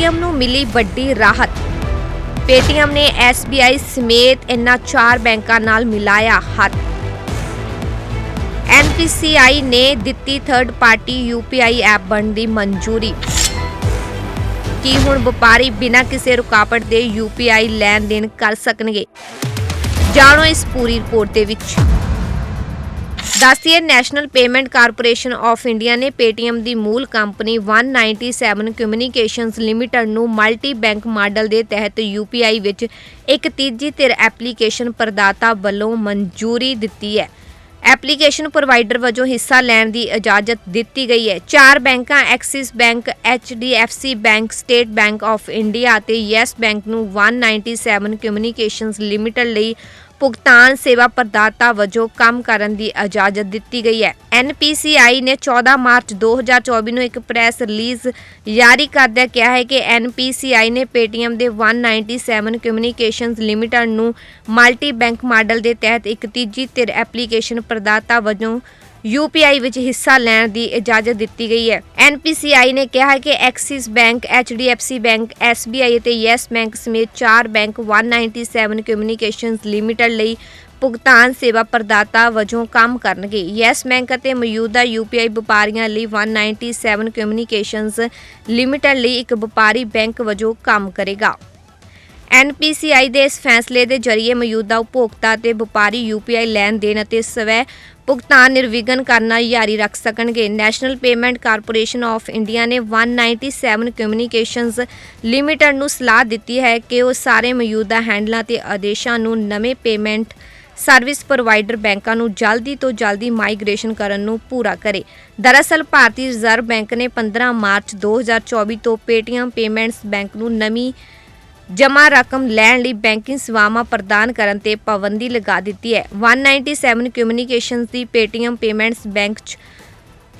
Paytm ਨੂੰ ਮਿਲੀ ਵੱਡੀ ਰਾਹਤ। Paytm ਨੇ SBI ਸਮੇਤ ਇਨ੍ਹਾਂ ਚਾਰ ਬੈਂਕਾਂ ਨਾਲ ਮਿਲਾਇਆ ਹੱਥ। NPCI ਨੇ ਦਿੱਤੀ ਥਰਡ ਪਾਰਟੀ UPI ਐਪ ਬਣਨ ਦੀ ਮਨਜ਼ੂਰੀ। ਕੀ ਹੁਣ ਵਪਾਰੀ ਬਿਨਾਂ ਕਿਸੇ ਰੁਕਾਵਟ ਦੇ UPI ਲੈਣ ਦੇਣ ਕਰ ਸਕਣਗੇ? ਜਾਣੋ ਇਸ ਪੂਰੀ ਰਿਪੋਰਟ ਦੇ ਵਿੱਚ। ਦੱਸਦੀਏ, National Payment Corporation of India ਨੇ Paytm ਦੀ ਮੂਲ ਕੰਪਨੀ 197 ਕਮਿਊਨੀਕੇਸ਼ਨਸ ਲਿਮਟਿਡ ਨੂੰ ਮਲਟੀ ਬੈਂਕ ਮਾਡਲ ਦੇ ਤਹਿਤ UPI ਵਿੱਚ ਇੱਕ ਤੀਜੀ ਧਿਰ ਐਪਲੀਕੇਸ਼ਨ ਪ੍ਰਦਾਤਾ ਵੱਲੋਂ ਮਨਜ਼ੂਰੀ ਦਿੱਤੀ ਹੈ। ਐਪਲੀਕੇਸ਼ਨ ਪ੍ਰੋਵਾਈਡਰ ਵਜੋਂ ਹਿੱਸਾ ਲੈਣ ਦੀ ਇਜਾਜ਼ਤ ਦਿੱਤੀ ਗਈ ਹੈ। ਚਾਰ ਬੈਂਕਾਂ, Axis Bank HDFC Bank, State Bank of India ਅਤੇ ਯੈਸ ਬੈਂਕ ਨੂੰ 197 ਕਮਿਊਨੀਕੇਸ਼ਨਸ ਲਿਮਟਿਡ ਲਈ ਭੁਗਤਾਨ ਸੇਵਾ ਪ੍ਰਦਾਤਾ ਵਜੋਂ ਕੰਮ ਕਰਨ ਦੀ ਇਜਾਜ਼ਤ ਦਿੱਤੀ ਗਈ ਹੈ। NPCI ਨੇ 14 ਮਾਰਚ 2024 ਨੂੰ ਇੱਕ ਪ੍ਰੈਸ ਰਿਲੀਜ਼ ਜਾਰੀ ਕਰਦਿਆਂ ਕਿਹਾ ਹੈ ਕਿ NPCI ਨੇ Paytm ਦੇ 197 ਕਮਿਊਨੀਕੇਸ਼ਨਸ ਲਿਮਿਟਡ ਨੂੰ ਮਲਟੀ ਬੈਂਕ ਮਾਡਲ ਦੇ ਤਹਿਤ ਇੱਕ ਤੀਜੀ ਧਿਰ ਐਪਲੀਕੇਸ਼ਨ ਪ੍ਰਦਾਤਾ ਵਜੋਂ UPI ਵਿੱਚ ਹਿੱਸਾ ਲੈਣ ਦੀ ਇਜਾਜ਼ਤ ਦਿੱਤੀ ਗਈ ਹੈ। NPCI ਨੇ ਕਿਹਾ ਹੈ ਕਿ Axis Bank HDFC Bank SBI ਅਤੇ ਯੈਸ ਬੈਂਕ ਸਮੇਤ ਚਾਰ ਬੈਂਕ 197 ਕਮਿਊਨੀਕੇਸ਼ਨਸ ਲਿਮਟਿਡ ਲਈ ਭੁਗਤਾਨ ਸੇਵਾ ਪ੍ਰਦਾਤਾ ਵਜੋਂ ਕੰਮ ਕਰਨਗੇ। ਯੈਸ ਬੈਂਕ ਅਤੇ ਮੌਜੂਦਾ UPI ਵਪਾਰੀਆਂ ਲਈ 197 ਕਮਿਊਨੀਕੇਸ਼ਨਸ ਲਿਮਟਿਡ ਲਈ ਇੱਕ ਵਪਾਰੀ ਬੈਂਕ ਵਜੋਂ ਕੰਮ ਕਰੇਗਾ। NPCI ਦੇ ਇਸ ਫੈਸਲੇ ਦੇ ਜ਼ਰੀਏ ਮੌਜੂਦਾ ਉਪਭੋਗਤਾ ਤੇ ਵਪਾਰੀ UPI ਲੈਣ ਦੇਣ ਅਤੇ ਸਵੈ ਭੁਗਤਾਨ ਨਿਰਵਿਘਨ ਕਰਨਾ ਜਾਰੀ ਰੱਖ ਸਕਣਗੇ। National Payment Corporation of India ਨੇ 197 ਕਮਿਊਨੀਕੇਸ਼ਨਸ ਲਿਮਿਟਡ ਨੂੰ ਸਲਾਹ ਦਿੱਤੀ ਹੈ ਕਿ ਉਹ ਸਾਰੇ ਮੌਜੂਦਾ ਹੈਂਡਲਾਂ ਤੇ ਆਦੇਸ਼ਾਂ ਨੂੰ ਨਵੇਂ ਪੇਮੈਂਟ ਸਰਵਿਸ ਪ੍ਰੋਵਾਈਡਰ ਬੈਂਕਾਂ ਨੂੰ ਜਲਦੀ ਤੋਂ ਜਲਦੀ ਮਾਈਗ੍ਰੇਸ਼ਨ ਕਰਨ ਨੂੰ ਪੂਰਾ ਕਰੇ। ਦਰਅਸਲ, ਭਾਰਤੀ ਰਿਜ਼ਰਵ ਬੈਂਕ ਨੇ 15 ਮਾਰਚ 2024 ਤੋਂ Paytm ਪੇਮੈਂਟਸ ਬੈਂਕ ਨੂੰ ਨਵੀਂ ਜਮ੍ਹਾਂ ਰਕਮ ਲੈਣ ਲਈ ਬੈਂਕਿੰਗ ਸੇਵਾਵਾਂ ਪ੍ਰਦਾਨ ਕਰਨ ਤੇ ਪਾਬੰਦੀ ਲਗਾ ਦਿੱਤੀ ਹੈ। 197 ਕਮਿਊਨੀਕੇਸ਼ਨਸ ਦੀ ਪੇਟੀਐਮ ਪੇਮੈਂਟਸ ਬੈਂਕ 'ਚ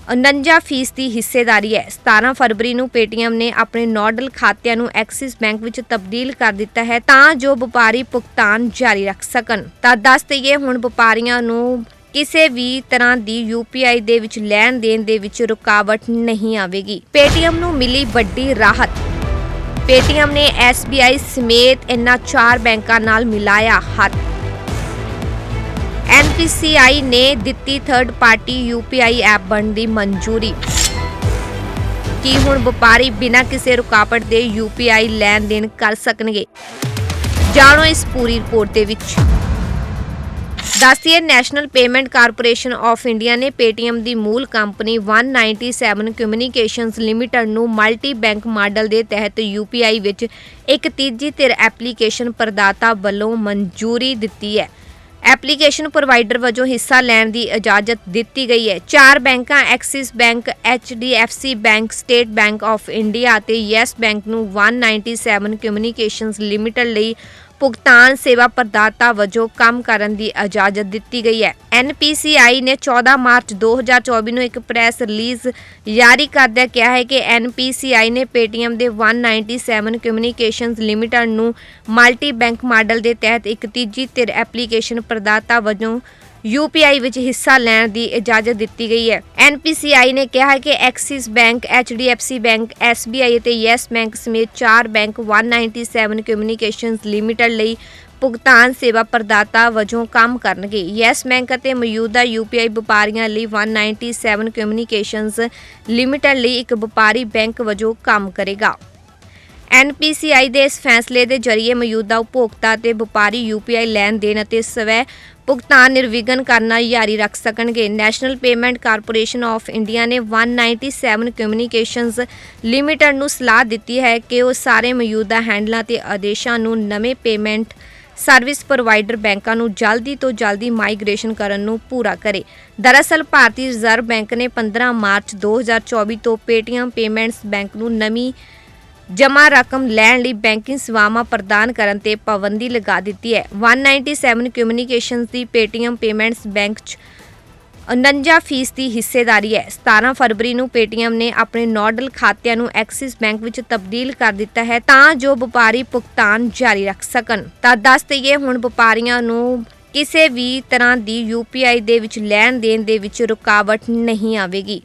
49 ਫੀਸ ਦੀ ਹਿੱਸੇਦਾਰੀ ਹੈ। 17 ਫਰਵਰੀ ਨੂੰ ਪੇਟੀਐਮ ਨੇ ਆਪਣੇ ਨੋਡਲ ਖਾਤਿਆਂ ਨੂੰ ਐਕਸਿਸ ਬੈਂਕ ਵਿੱਚ ਤਬਦੀਲ ਕਰ ਦਿੱਤਾ ਹੈ ਤਾਂ ਜੋ ਵਪਾਰੀ ਭੁਗਤਾਨ ਜਾਰੀ ਰੱਖ ਸਕਣ। ਤਾਂ ਦੱਸ ਦਈਏ, ਹੁਣ ਵਪਾਰੀਆਂ ਨੂੰ ਕਿਸੇ ਵੀ ਤਰ੍ਹਾਂ ਦੀ UPI ਦੇ ਵਿੱਚ ਲੈਣ ਦੇਣ ਦੇ ਵਿੱਚ ਰੁਕਾਵਟ ਨਹੀਂ ਆਵੇਗੀ। ਪੇਟੀਐਮ ਨੂੰ ਮਿਲੀ ਵੱਡੀ ਰਾਹਤ। Paytm ਨੇ SBI ਸਮੇਤ ਇਨ੍ਹਾਂ ਚਾਰ ਬੈਂਕਾਂ ਨਾਲ ਮਿਲਾਇਆ ਹੱਥ। NPCI ਨੇ ਦਿੱਤੀ ਥਰਡ ਪਾਰਟੀ UPI ਐਪ ਬਣਨ ਦੀ ਮਨਜ਼ੂਰੀ। ਕੀ ਹੁਣ ਵਪਾਰੀ ਬਿਨਾਂ ਕਿਸੇ ਰੁਕਾਵਟ ਦੇ UPI ਲੈਣ ਦੇਣ ਕਰ ਸਕਣਗੇ? ਜਾਣੋ ਇਸ ਪੂਰੀ ਰਿਪੋਰਟ ਦੇ ਵਿੱਚ। ਦੱਸਦੀਏ National Payment Corporation of India ਨੇ Paytm ਦੀ ਮੂਲ ਕੰਪਨੀ 197 ਕਮਿਊਨੀਕੇਸ਼ਨਸ ਲਿਮਟਿਡ ਨੂੰ ਮਲਟੀ ਬੈਂਕ ਮਾਡਲ ਦੇ ਤਹਿਤ UPI ਵਿੱਚ ਇੱਕ ਤੀਜੀ ਧਿਰ ਐਪਲੀਕੇਸ਼ਨ ਪ੍ਰਦਾਤਾ ਵੱਲੋਂ ਮਨਜ਼ੂਰੀ ਦਿੱਤੀ ਹੈ। ਐਪਲੀਕੇਸ਼ਨ ਪ੍ਰੋਵਾਈਡਰ ਵਜੋਂ ਹਿੱਸਾ ਲੈਣ ਦੀ ਇਜਾਜ਼ਤ ਦਿੱਤੀ ਗਈ ਹੈ। ਚਾਰ ਬੈਂਕਾਂ Axis Bank HDFC Bank State Bank of India ਅਤੇ ਯੈਸ ਬੈਂਕ ਨੂੰ 197 ਕਮਿਊਨੀਕੇਸ਼ਨਸ ਲਿਮਟਿਡ ਲਈ ਭੁਗਤਾਨ ਸੇਵਾ ਪ੍ਰਦਾਤਾ ਵਜੋਂ ਕੰਮ ਕਰਨ ਦੀ ਇਜਾਜ਼ਤ ਦਿੱਤੀ ਗਈ ਹੈ। NPCI ਨੇ 14 ਮਾਰਚ 2024 ਨੂੰ ਇੱਕ ਪ੍ਰੈਸ ਰਿਲੀਜ਼ ਜਾਰੀ ਕਰਦਿਆਂ ਕਿਹਾ ਹੈ ਕਿ NPCI ਨੇ Paytm ਦੇ 197 ਕਮਿਊਨੀਕੇਸ਼ਨਸ ਲਿਮਟਿਡ ਨੂੰ ਮਲਟੀ ਬੈਂਕ ਮਾਡਲ ਦੇ ਤਹਿਤ ਇੱਕ ਤੀਜੀ ਧਿਰ ਐਪਲੀਕੇਸ਼ਨ ਪ੍ਰਦਾਤਾ ਵਜੋਂ UPI ਵਿੱਚ ਹਿੱਸਾ ਲੈਣ ਦੀ ਇਜਾਜ਼ਤ ਦਿੱਤੀ ਗਈ ਹੈ। NPCI ਨੇ ਕਿਹਾ ਹੈ ਕਿ Axis Bank HDFC Bank SBI ਅਤੇ ਯੈਸ ਬੈਂਕ ਸਮੇਤ ਚਾਰ ਬੈਂਕ 197 ਕਮਿਊਨੀਕੇਸ਼ਨਸ ਲਿਮਟਿਡ ਲਈ ਭੁਗਤਾਨ ਸੇਵਾ ਪ੍ਰਦਾਤਾ ਵਜੋਂ ਕੰਮ ਕਰਨਗੇ। ਯੈਸ ਬੈਂਕ ਅਤੇ ਮੌਜੂਦਾ UPI ਵਪਾਰੀਆਂ ਲਈ 197 ਕਮਿਊਨੀਕੇਸ਼ਨਸ ਲਿਮਟਿਡ ਲਈ ਇੱਕ ਵਪਾਰੀ ਬੈਂਕ ਵਜੋਂ ਕੰਮ ਕਰੇਗਾ। NPCI ਦੇ ਇਸ ਫੈਸਲੇ ਦੇ ਜ਼ਰੀਏ ਮੌਜੂਦਾ ਉਪਭੋਗਤਾ ਤੇ ਵਪਾਰੀ UPI ਲੈਣ ਦੇਣ ਅਤੇ ਸਵੈ ਭੁਗਤਾਨ ਨਿਰਵਿਘਨ ਕਰਨਾ ਜਾਰੀ ਰੱਖ ਸਕਣਗੇ। National Payment Corporation of India ਨੇ 197 ਕਮਿਊਨੀਕੇਸ਼ਨਸ ਲਿਮਿਟਡ ਨੂੰ ਸਲਾਹ ਦਿੱਤੀ ਹੈ ਕਿ ਉਹ ਸਾਰੇ ਮੌਜੂਦਾ ਹੈਂਡਲਾਂ ਤੇ ਆਦੇਸ਼ਾਂ ਨੂੰ ਨਵੇਂ ਪੇਮੈਂਟ ਸਰਵਿਸ ਪ੍ਰੋਵਾਈਡਰ ਬੈਂਕਾਂ ਨੂੰ ਜਲਦੀ ਤੋਂ ਜਲਦੀ ਮਾਈਗ੍ਰੇਸ਼ਨ ਕਰਨ ਨੂੰ ਪੂਰਾ ਕਰੇ। ਦਰਅਸਲ, ਭਾਰਤੀ ਰਿਜ਼ਰਵ ਬੈਂਕ ਨੇ 15 ਮਾਰਚ 2024 ਤੋਂ Paytm ਪੇਮੈਂਟਸ ਬੈਂਕ ਨੂੰ ਨਵੀਂ ਜਮ੍ਹਾਂ ਰਕਮ ਲੈਣ ਲਈ ਬੈਂਕਿੰਗ ਸੇਵਾਵਾਂ ਪ੍ਰਦਾਨ ਕਰਨ ਤੇ ਪਾਬੰਦੀ ਲਗਾ ਦਿੱਤੀ ਹੈ। 197 ਕਮਿਊਨੀਕੇਸ਼ਨਸ ਦੀ Paytm ਪੇਮੈਂਟਸ ਬੈਂਕ 'ਚ 49 ਫੀਸ ਦੀ ਹਿੱਸੇਦਾਰੀ ਹੈ। 17 ਫਰਵਰੀ ਨੂੰ Paytm ਨੇ ਆਪਣੇ ਨੋਡਲ ਖਾਤਿਆਂ ਨੂੰ ਐਕਸਿਸ ਬੈਂਕ ਵਿੱਚ ਤਬਦੀਲ ਕਰ ਦਿੱਤਾ ਹੈ ਤਾਂ ਜੋ ਵਪਾਰੀ ਭੁਗਤਾਨ ਜਾਰੀ ਰੱਖ ਸਕਣ। ਤਾਂ ਦੱਸ ਦਈਏ ਹੁਣ ਵਪਾਰੀਆਂ ਨੂੰ ਕਿਸੇ ਵੀ ਤਰ੍ਹਾਂ ਦੀ UPI ਦੇ ਵਿੱਚ ਲੈਣ ਦੇਣ ਦੇ ਵਿੱਚ ਰੁਕਾਵਟ ਨਹੀਂ ਆਵੇਗੀ।